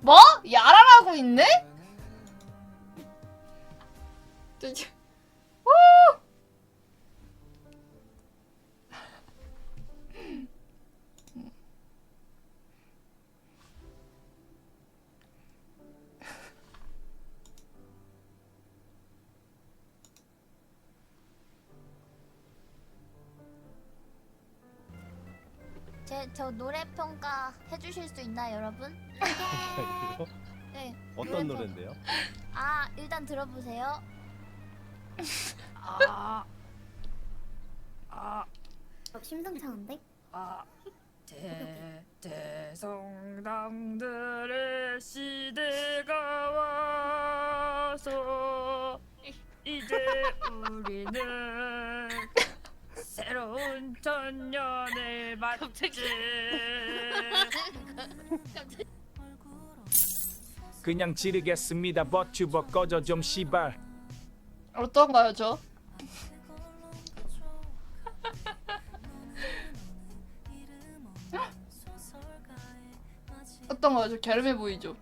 뭐? 야라라고 있네? 제 저 노래 평가 해주실 수 있나요, 여러분? 이거? 네. 어떤 노래인데요? 아 일단 들어보세요. 아, 아, 어, 심상찮은데? 아, 대, 대성당들의 시대가 와서 이제 우리는 새로운 천년을 맞지. 그냥 지르겠습니다 버튜버 꺼져 좀 씨발 어떤가요, 저? 어떤가요? 저 갸름해 보이죠?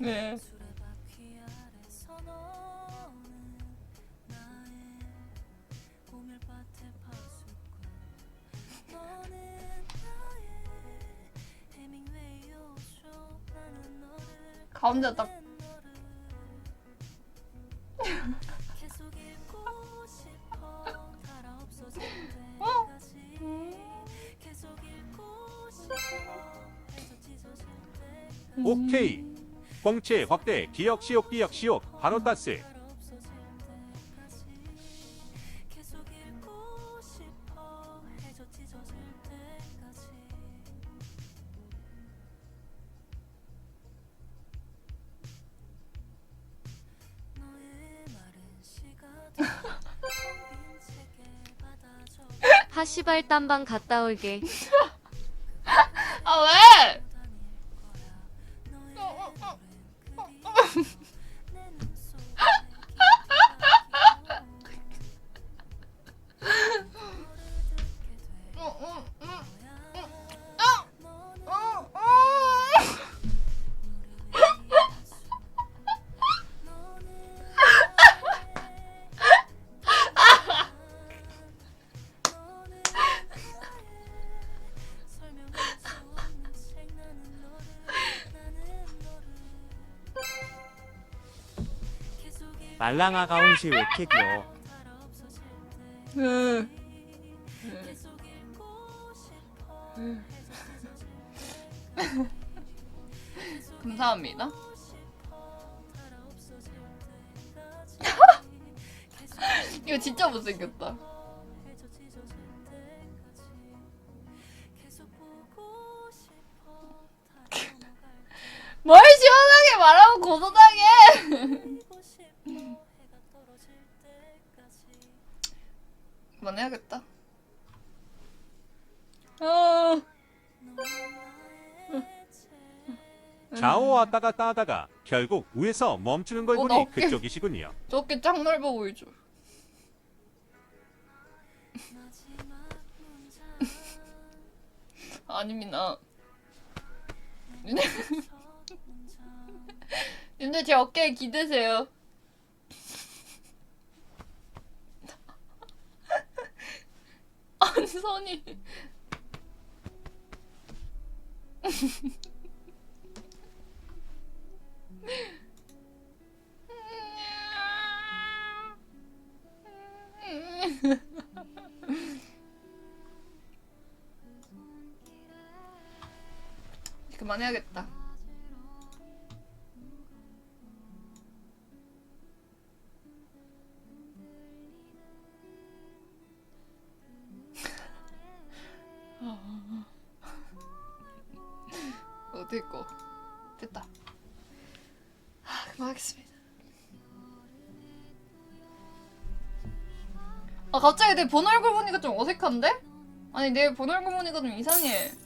네. 가운데 딱 오케이. 뻥치 확대 기억 시옥 기억 시옥 바로 따스. 하시발 땀방 갔다 올게. 말랑아가 온시 왜 이렇게 귀여워 네. 감사합니다. 이거 진짜 못생겼다. 뭘 시원하게 말하고 고소당해! 그만해야겠다. 아, 좌우 왔다 갔다 하다가 결국 위에서 멈추는 걸 어, 보니 나 어깨- 그쪽이시군요. 저렇게 짱 넓어 보이죠? 아닙니다. 근데 제 어깨에 기대세요. 아니, 선이. 그만해야겠다. 어디 있고 됐다. 하, 그만하겠습니다. 아 갑자기 내 본 얼굴 보니까 좀 어색한데? 아니 내 본 얼굴 보니까 좀 이상해.